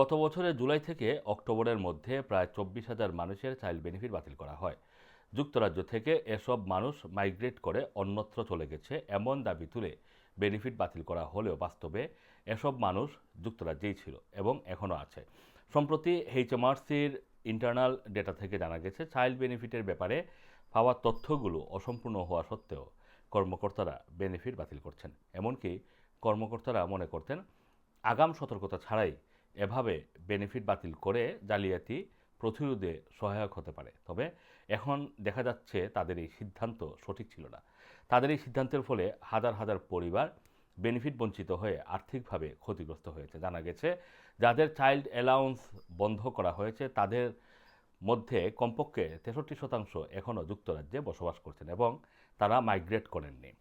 গত বছরের জুলাই থেকে অক্টোবরের মধ্যে প্রায় চব্বিশ হাজার মানুষের চাইল্ড বেনিফিট বাতিল করা হয়। যুক্তরাজ্য থেকে এসব মানুষ মাইগ্রেট করে অন্যত্র চলে গেছে এমন দাবি তুলে বেনিফিট বাতিল করা হলেও বাস্তবে এসব মানুষ যুক্তরাজ্যেই ছিল এবং এখনও আছে। সম্প্রতি এইচএমআরসির ইন্টারনাল ডেটা থেকে জানা গেছে, চাইল্ড বেনিফিটের ব্যাপারে পাওয়া তথ্যগুলো অসম্পূর্ণ হওয়া সত্ত্বেও কর্মকর্তারা বেনিফিট বাতিল করছেন। এমনকি কর্মকর্তারা মনে করতেন, আগাম সতর্কতা ছাড়াই এভাবে বেনিফিট বাতিল করে জালিয়াতি প্রতিরোধে সহায়ক হতে পারে। তবে এখন দেখা যাচ্ছে তাদের এই সিদ্ধান্ত সঠিক ছিল না। তাদের এই সিদ্ধান্তের ফলে হাজার হাজার পরিবার বেনিফিট বঞ্চিত হয়ে আর্থিকভাবে ক্ষতিগ্রস্ত হয়েছে। জানা গেছে, যাদের চাইল্ড অ্যালাউন্স বন্ধ করা হয়েছে, তাদের মধ্যে কমপক্ষে তেষট্টি শতাংশ এখনও যুক্তরাজ্যে বসবাস করছেন এবং তারা মাইগ্রেট করেননি।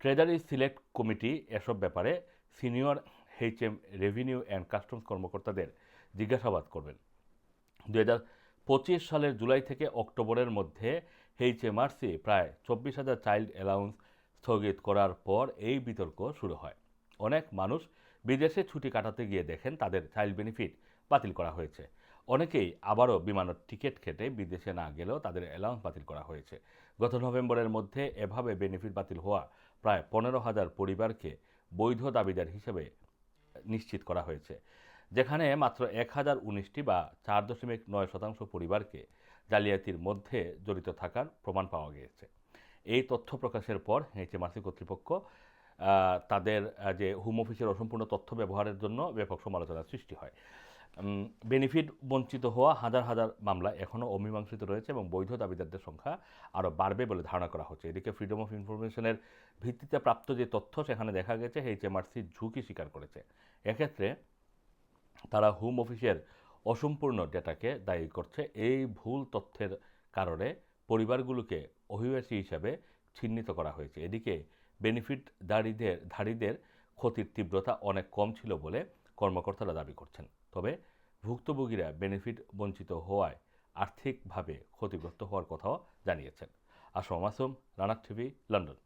ট্রেজারি সিলেক্ট কমিটি এসব ব্যাপারে senior HM revenue and customs কর্মকর্তাদের জিজ্ঞাসাবাদ করবেন। দু পঁচিশ সালের জুলাই থেকে অক্টোবরের মধ্যে এইচএমআরসি প্রায় চব্বিশ হাজার চাইল্ড অ্যালাউন্স স্থগিত করার পর এই বিতর্ক শুরু হয়। অনেক মানুষ বিদেশে ছুটি কাটাতে গিয়ে দেখেন তাদের চাইল্ড বেনিফিট বাতিল করা হয়েছে। অনেকেই আবারও বিমানের টিকিট কেটে বিদেশে না গেলেও তাদের অ্যালাউন্স বাতিল করা হয়েছে। গত নভেম্বরের মধ্যে এভাবে বেনিফিট বাতিল হওয়া প্রায় পনেরো হাজার পরিবারকে বৈধ দাবিদার হিসেবে নিশ্চিত করা হয়েছে, যেখানে মাত্র এক হাজার উনিশটি বা চার দশমিক নয় শতাংশ পরিবারকে জালিয়াতির মধ্যে জড়িত থাকার প্রমাণ পাওয়া গিয়েছে। এই তথ্য প্রকাশের পর এইচএমআরসি কর্তৃপক্ষ তাদের যে হোম অফিসের অসম্পূর্ণ তথ্য ব্যবহারের জন্য ব্যাপক সমালোচনার সৃষ্টি হয়। বেনিফিট বঞ্চিত হওয়া হাজার হাজার মামলা এখনও অমীমাংসিত রয়েছে এবং বৈধ দাবিদারদের সংখ্যা আরও বাড়বে বলে ধারণা করা হচ্ছে। এদিকে ফ্রিডম অফ ইনফরমেশনের ভিত্তিতে প্রাপ্ত যে তথ্য, সেখানে দেখা গেছে এইচএমআরসি ঝুঁকি স্বীকার করেছে। এক্ষেত্রে তারা হোম অফিসের অসম্পূর্ণ ডেটাকে দায়ী করছে। এই ভুল তথ্যের কারণে পরিবারগুলোকে অভিবাসী হিসাবে চিহ্নিত করা হয়েছে। এদিকে বেনিফিট ধারীদের ধারীদের ক্ষতির তীব্রতা অনেক কম ছিল বলে কর্মকর্তারা দাবি করছেন। তবে ভুক্তভোগীরা বেনিফিট বঞ্চিত হওয়ায় আর্থিকভাবে ক্ষতিগ্রস্ত হওয়ার কথাও জানিয়েছেন। আসম মাসুম রানার টিভি লন্ডন।